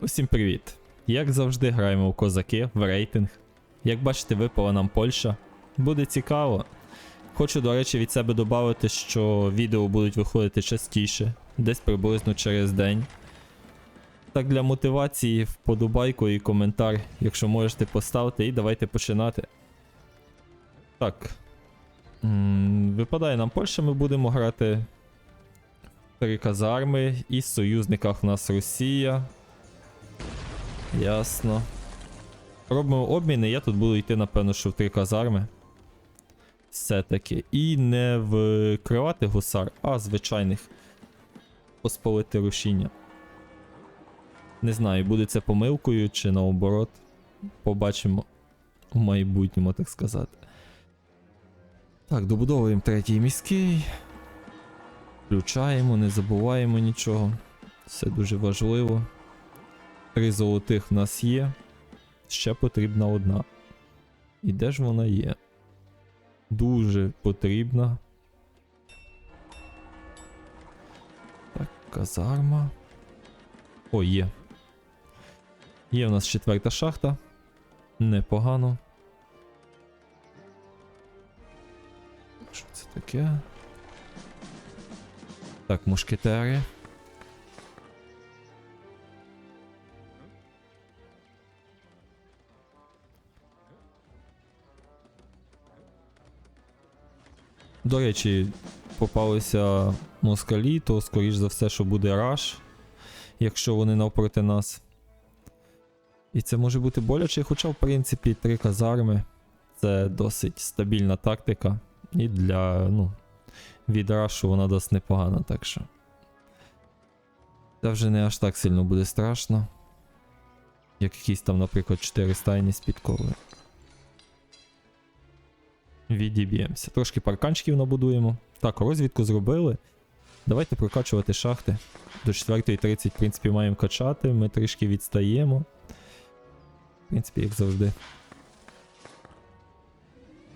Усім привіт! Як завжди, граємо у козаки в рейтинг. Як бачите, випала нам Польща. Буде цікаво. Хочу, до речі, від себе додати, що відео будуть виходити частіше, десь приблизно через день. Так для мотивації, вподобайку і коментар, якщо можете поставити, і давайте починати. Так. М, Випадає нам Польща, ми будемо грати три казарми, і в союзниках в нас Росія. Ясно. Робимо обміни, я тут буду йти, напевно, що в три казарми. Все-таки. І не в кривати гусар, а звичайних посполити рушіння. Не знаю, буде це помилкою чи наоборот. Побачимо у майбутньому, так сказати. Так, добудовуємо третій міський. Включаємо, не забуваємо нічого. Все дуже важливо. Три золотих в нас є. Ще потрібна одна. І де ж вона є? Дуже потрібна. Так, казарма. О, є. Є в нас четверта шахта. Непогано. Що це таке? Так, мушкетери. До речі, попалися москалі, то скоріш за все, що буде раш, якщо вони навпроти нас. І це може бути боляче, хоча, в принципі, три казарми це досить стабільна тактика. І для, ну, від рашу вона досить непогана, так що. Це вже не аж так сильно буде страшно. Як якісь там, наприклад, 4 стайні з підковою. Відіб'ємося. Трошки парканчиків набудуємо. Так, розвідку зробили. Давайте прокачувати шахти. До 4.30, в принципі, маємо качати. Ми трішки відстаємо. В принципі, як завжди.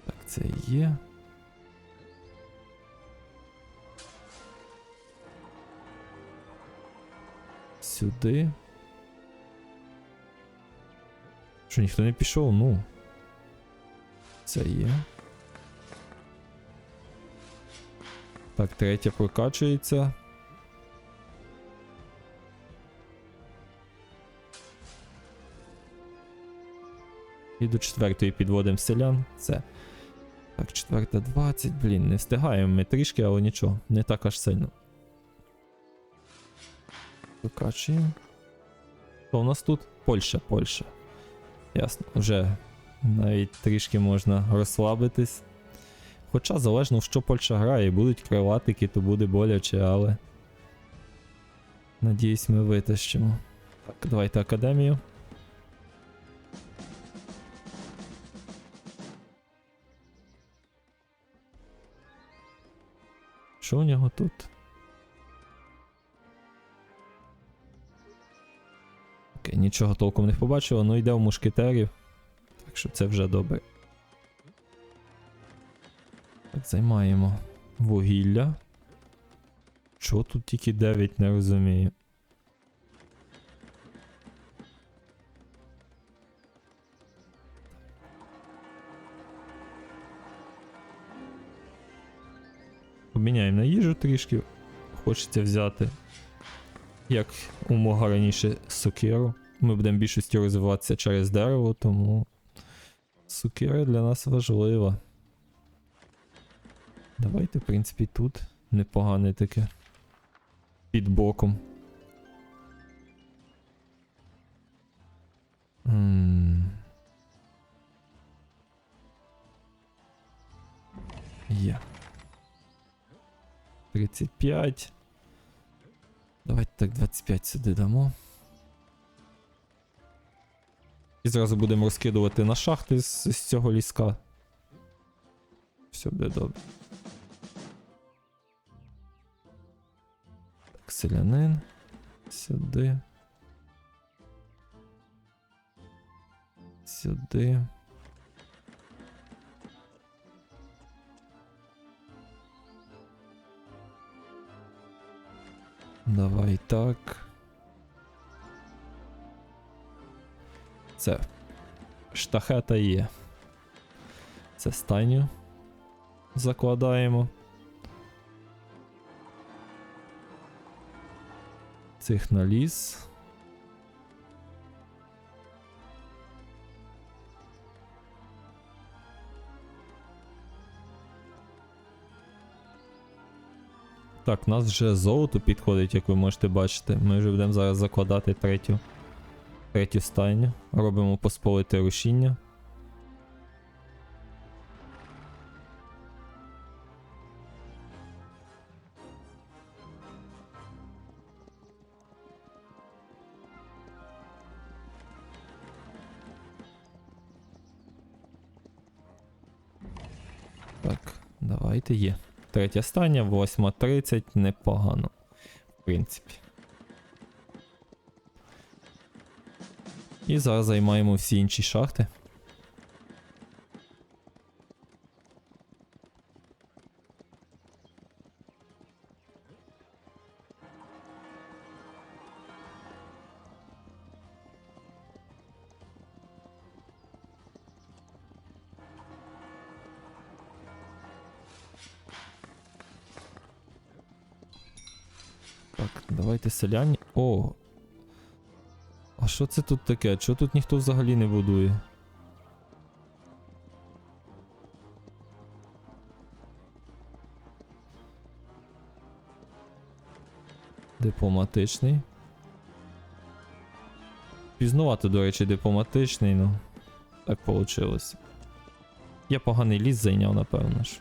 Так, це є. Сюди. Що, ніхто не пішов? Ну. Це є. Так, третя прокачується. І до четвертої підводимо селян. Це. Так, четверта 20. Блін, не встигаємо ми трішки, але нічого, не так аж сильно. Прокачуємо. Що у нас тут? Польща, Польща. Ясно, вже навіть трішки можна розслабитись. Хоча залежно в що Польща грає, будуть крилатики, то буде боляче, але. Надіюсь, ми витащимо. Так, давайте академію. Що у нього тут? Окей, нічого толком не побачив, ну йде в мушкетерів. Так що це вже добре. Займаємо вугілля. Чого тут тільки 9, не розумію. Поміняємо на їжу трішки. Хочеться взяти. Як умога раніше сокиру. Ми будемо більшістю розвиватися через дерево, тому сокира для нас важлива. Давайте, в принципі, тут непогане таке. Під боком. Є. 35. Давайте так 25 сюди дамо. І зразу будемо розкидувати на шахти з, з цього ліска. Все буде добре. Селянин. Сюди. Сюди. Давай так. Це штахета є. Це стайню закладаємо. Цих на ліс. Так, у нас вже золото підходить, як ви можете бачити. Ми вже будемо зараз закладати третю, третю стайню. Робимо посполите рушіння. Давайте є. Третє стання, 8.30, непогано. В принципі. І зараз займаємо всі інші шахти. Селяні. О. А що це тут таке? Чого тут ніхто взагалі не будує? Дипломатичний. Пізнувати, до речі, дипломатичний, ну. Так вийшло. Я поганий ліс зайняв, напевно ж.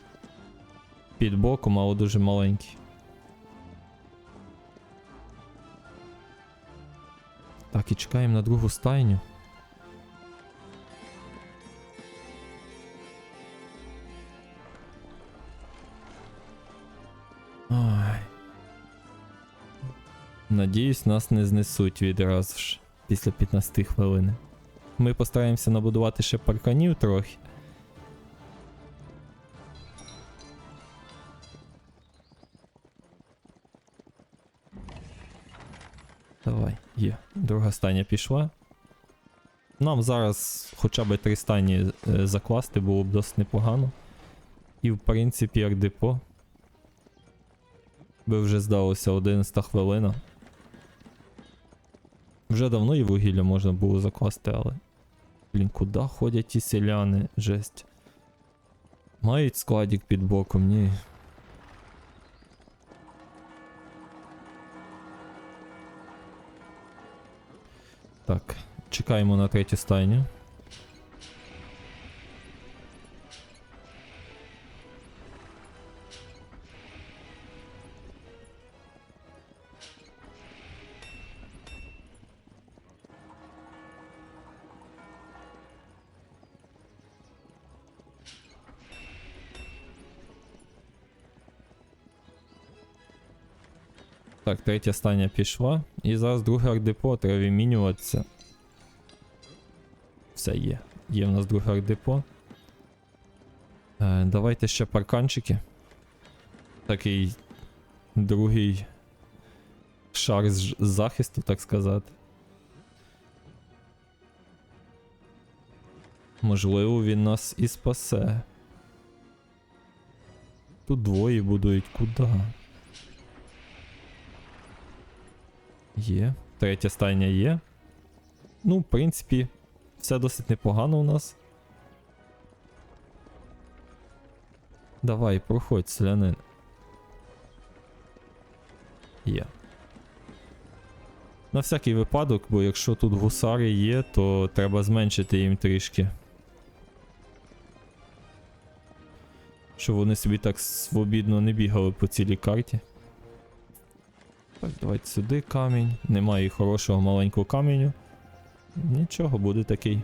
Під боком, але дуже маленький. Так, і чекаємо на другу стайню. Ой. Надіюсь, нас не знесуть відразу ж після 15 хвилин. Ми постараємося набудувати ще парканів трохи. Друга стання пішла. Нам зараз хоча б три стані е, закласти було б досить непогано. І в принципі, як депо. Би вже здалося 11 хвилина. Вже давно і вугілля можна було закласти, але. Блін, куди ходять ті селяни? Жесть. Мають складік під боком, ні. Так, чекаємо на третє стайню. Так, третя стання пішла. І зараз друге ардепо, треба вимінюватися. Все є. Є в нас друге ардепо. Е, давайте ще парканчики. Такий другий шар з, захисту, так сказати. Можливо, він нас і спасе. Тут двоє будують куди? Є. Третя стайня є. Ну, в принципі, все досить непогано у нас. Давай, проходь, селянин. Є. На всякий випадок, бо якщо тут гусари є, то треба зменшити їм трішки. Щоб вони собі так свобідно не бігали по цілій карті. Так, давайте сюди камінь. Немає хорошого маленького каменю. Нічого, буде такий.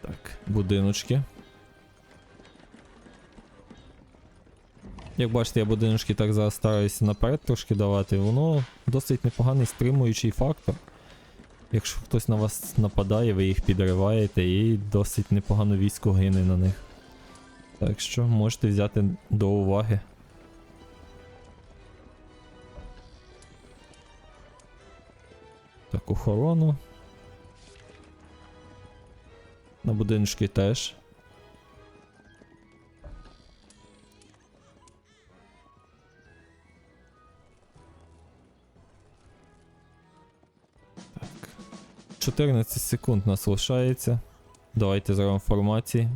Так, будиночки. Як бачите, я будиночки так зараз стараюся наперед трошки давати. Воно досить непоганий стримуючий фактор. Якщо хтось на вас нападає, ви їх підриваєте і досить непогано військо гине на них. Так що можете взяти до уваги. Так, охорону. На будиночки теж. Так. 14 секунд нас лишається. Давайте зробимо формації.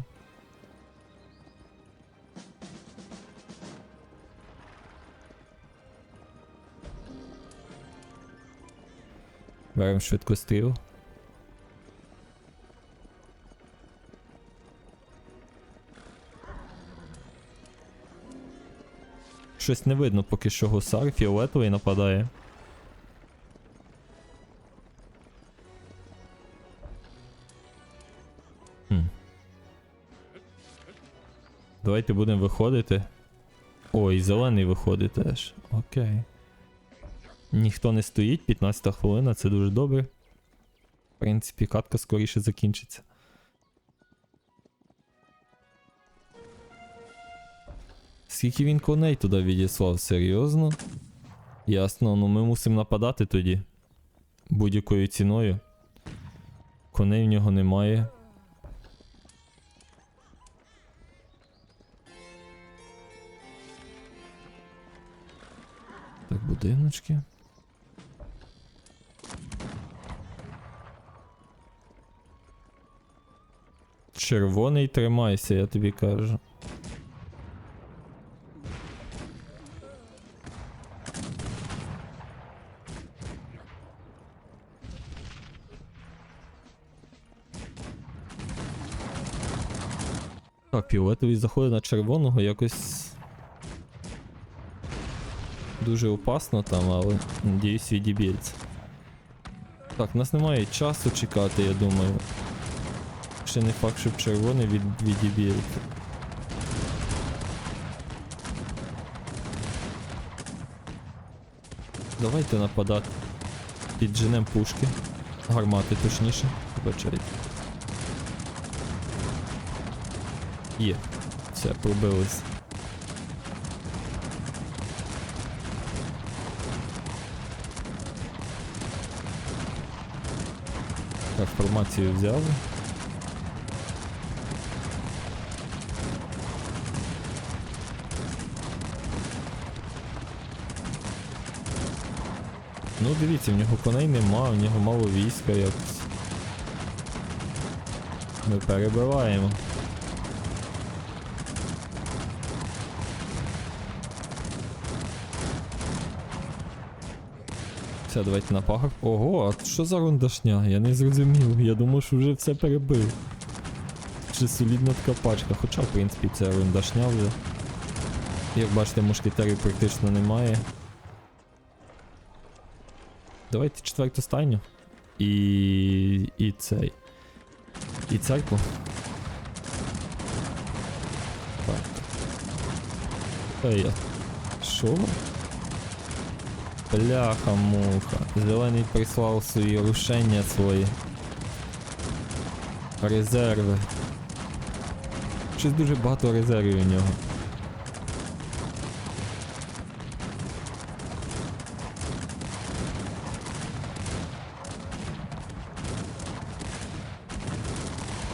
Беремо швидкостріл. Щось не видно, поки що гусар фіолетовий нападає. Хм. Давайте будемо виходити. Ой, зелений виходить теж. Окей. Ніхто не стоїть, 15 хвилина, це дуже добре. В принципі, катка скоріше закінчиться. Скільки він коней туди відіслав, серйозно? Ясно, ну ми мусимо нападати тоді. Будь-якою ціною. Коней в нього немає. Так, будиночки. Червоний тримайся, я тобі кажу. Так, фіолетовий заходить на червоного якось. Дуже опасно там, але надіюсь відіб'ється. Так, у нас немає часу чекати, я думаю. Ще не факт, щоб червоний від, відіб'ється. Давайте нападати. Підженем пушки. Гармати точніше. Вибачайте. Є. Все, пробились. Так, формацію взяли. Ну, дивіться, в нього коней нема, в нього мало війська якось. Ми перебиваємо. Все, давайте на пагорб. Ого, а що за рундашня? Я не зрозумів. Я думав, що вже все перебив. Чи солідна така пачка, хоча, в принципі, це рундашня вже. Як бачите, мушкетерів практично немає. Давайте четверту стайню. І. і цей. І церкву. Так. Ей, я. Що? Бляха муха. Зелений прислав свої рушення свої. Резерви. Щось дуже багато резервів у нього.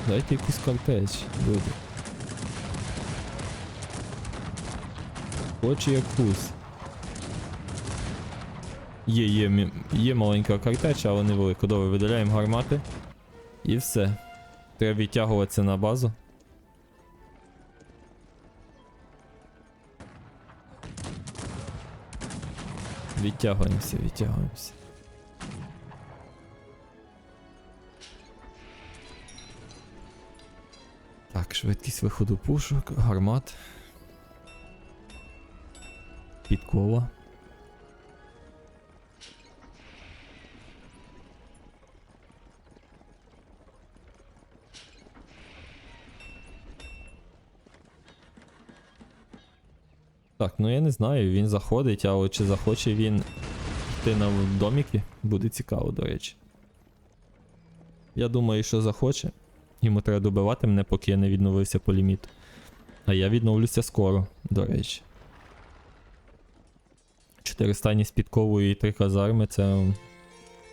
Дайте якусь картеч, люди. Хоч якусь. Є, є, є маленька картеча, але невелика. Добре, видаляємо гармати. І все. Треба відтягуватися на базу. Відтягуємося, відтягуємося. Швидкість виходу пушок, гармат. Підкова. Так, ну я не знаю, він заходить, але чи захоче він йти на доміки, буде цікаво, до речі. Я думаю, що захоче. Йому треба добивати мене, поки я не відновився по ліміту. А я відновлюся скоро, до речі. Чотири стані з підковою і три казарми це.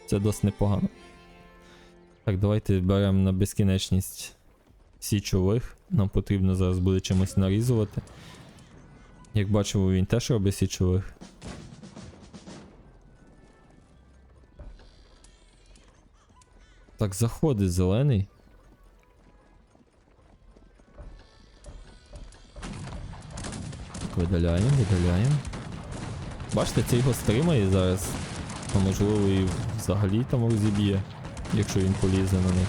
Це досить непогано. Так, давайте беремо на безкінечність січових. Нам потрібно зараз буде чимось нарізувати. Як бачимо, він теж робить січових. Так, заходить зелений. Видаляємо, видаляємо. Бачите, це його стримає зараз. А можливо і взагалі там розіб'є, якщо він полізе на них.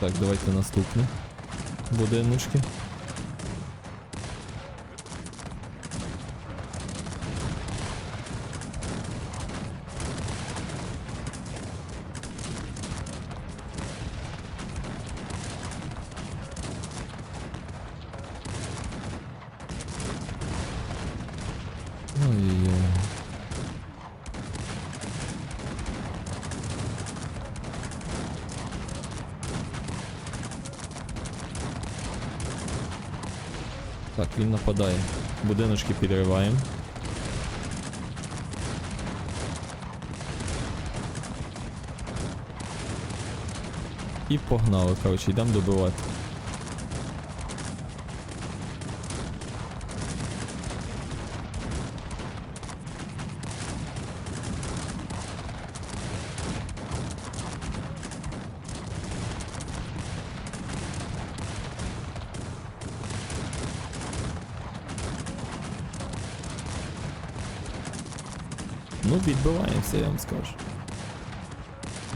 Так, давайте наступні будиночки. Так, він нападає. Будиночки підриваємо. І погнали, коротше, йдемо добивати. Ну, відбиваємося, я вам скажу.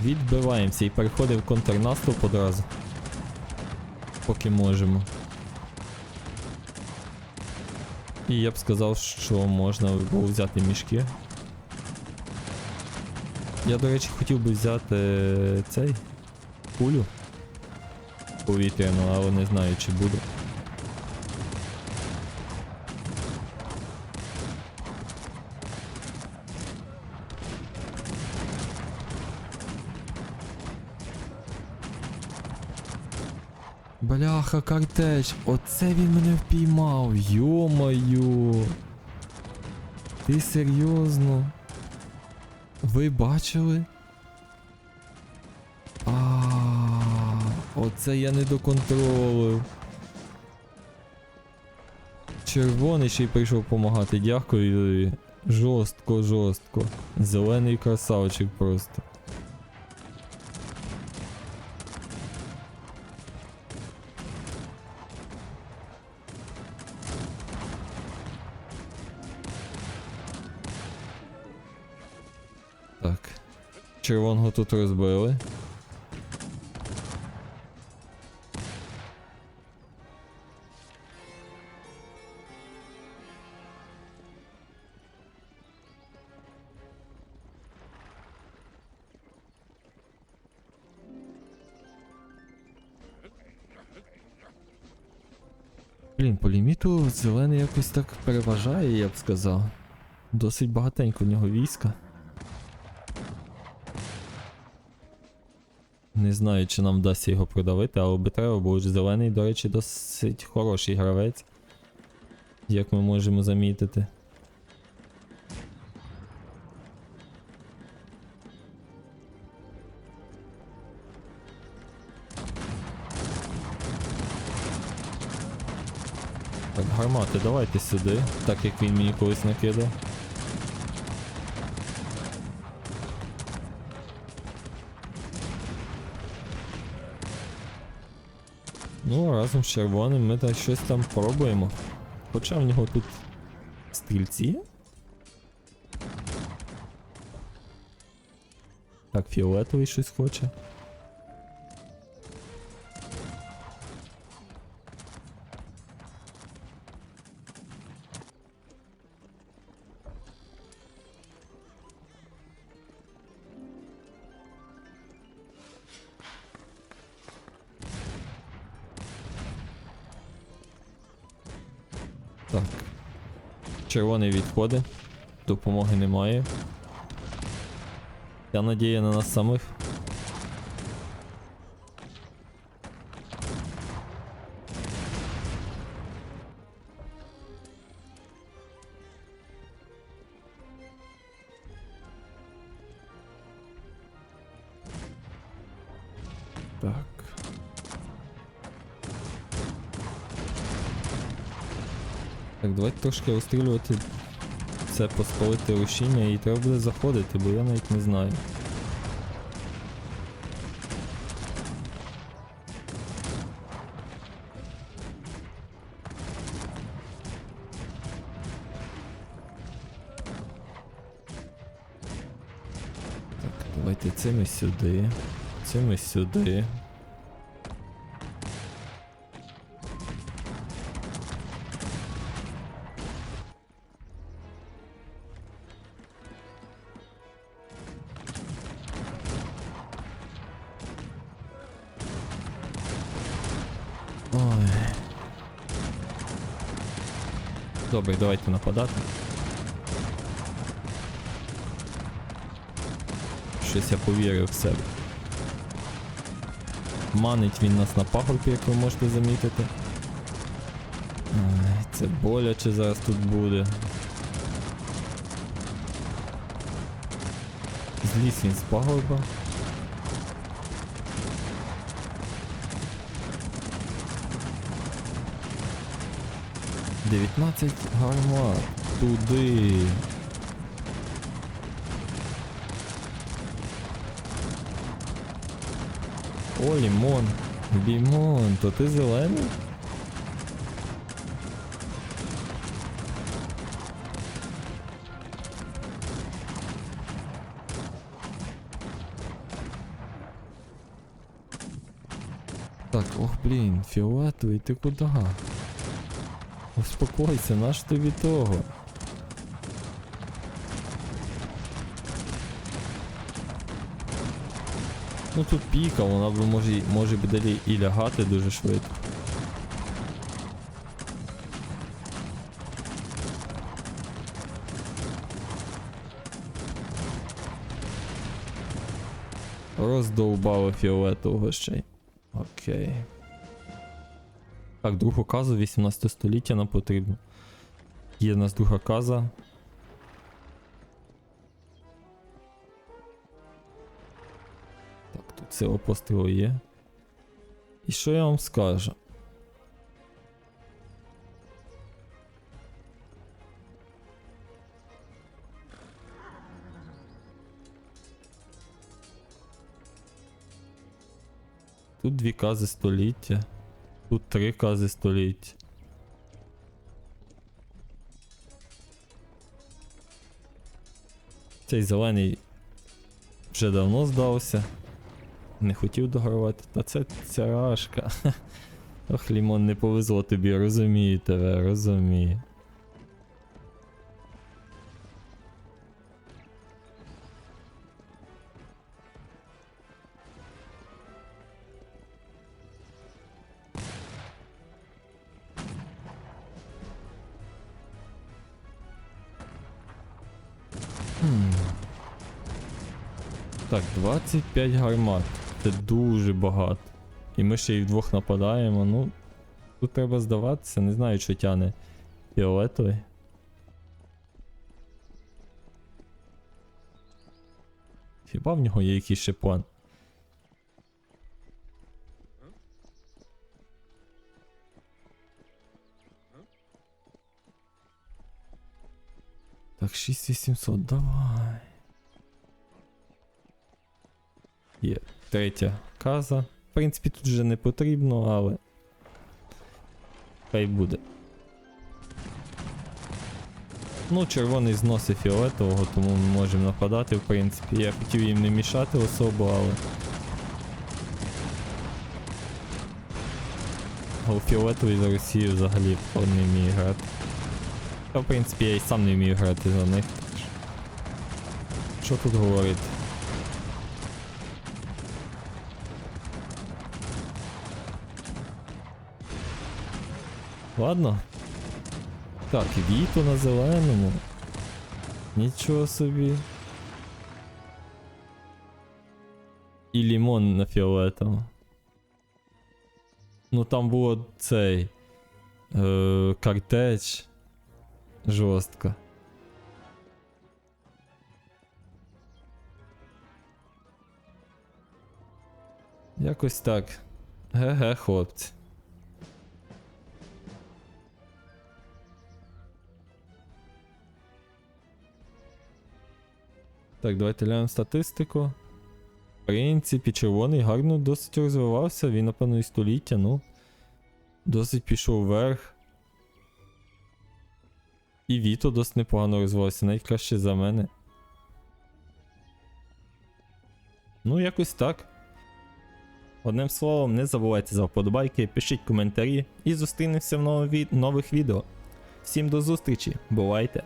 Відбиваємося і переходимо в контрнаступ одразу. Поки можемо. І я б сказав, що можна було взяти мішки. Я, до речі, хотів би взяти е, цей кулю повітряну, але не знаю, чи буду. Бляха, картеч, оце він мене впіймав. Йо-моє. Ти серйозно? Ви бачили? А, оце я не доконтролив. Червоний ще й прийшов допомагати. Дякую. Жорстко, жорстко. Зелений красавчик просто. Червоного тут розбили. Блін, по ліміту зелений якось так переважає, я б сказав. Досить багатенько в нього війська. Не знаю, чи нам вдасться його продавити, але би треба, бо ж зелений, до речі, досить хороший гравець. Як ми можемо замітити. Так, гармати, давайте сюди, так як він мені колись накидав. Ну, разом з червоним ми так щось там пробуємо. Хоча в нього тут стрільці. Так, фіолетовий щось хоче. Червоний відходи. Допомоги немає. Я надія на нас самих. Так. Так, давайте трошки розстрілювати це поспалити рушіння і треба буде заходити, бо я навіть не знаю. Так, давайте цими сюди. Цими сюди. Ой. Добре, давайте нападати. Щось я повірив в себе. Манить він нас на пагорбі, як ви можете замітити. Це боляче зараз тут буде. Зліз він з пагорба. Дев'ятнадцять гармат. Туди. О, лімон. Лімон, то ти зелений? Так, ох, блін, фіолетовий, ти куди? Успокойся, наш тобі того. Ну тут піка, вона б може, може б далі і лягати дуже швидко. Роздовбало фіолетового ще й. Окей. Так, другу казу 18 століття нам потрібно. Є в нас друга каза. Так, тут сила пострілу є. І що я вам скажу? Тут дві кази століття. Тут три кази століть. Цей зелений вже давно здався. Не хотів догравати. Та це царашка. Ох, Лімон, не повезло тобі, розумію тебе, розумію. Так, 25 гармат. Це дуже багато. І ми ще й вдвох нападаємо. Ну. Тут треба здаватися, не знаю, що тяне фіолетовий. Хіба в нього є якийсь ще план? Так, 6800, давай. Є третя каза. В принципі, тут вже не потрібно, але. Хай буде. Ну, червоний зносить фіолетового, тому ми можемо нападати, в принципі. Я хотів їм не мішати особо, але. Але фіолетовий за Росію взагалі не вміє грати. Та в принципі я і сам не вмію грати за них. що. Тут говорити? Ладно. Так, віто на зеленому. Нічого собі. І лімон на фіолетовому. Ну там було цей. Е, картеч. Жорстко. Якось так. Ге-ге, хлопці. Так, давайте глянемо статистику. В принципі, червоний гарно досить розвивався, він, напевно, і століття, ну. Досить пішов вверх. І Віто досить непогано розвивався, навіть краще за мене. Ну, якось так. Одним словом, не забувайте за вподобайки, пишіть коментарі і зустрінемося в нових відео. Всім до зустрічі, бувайте!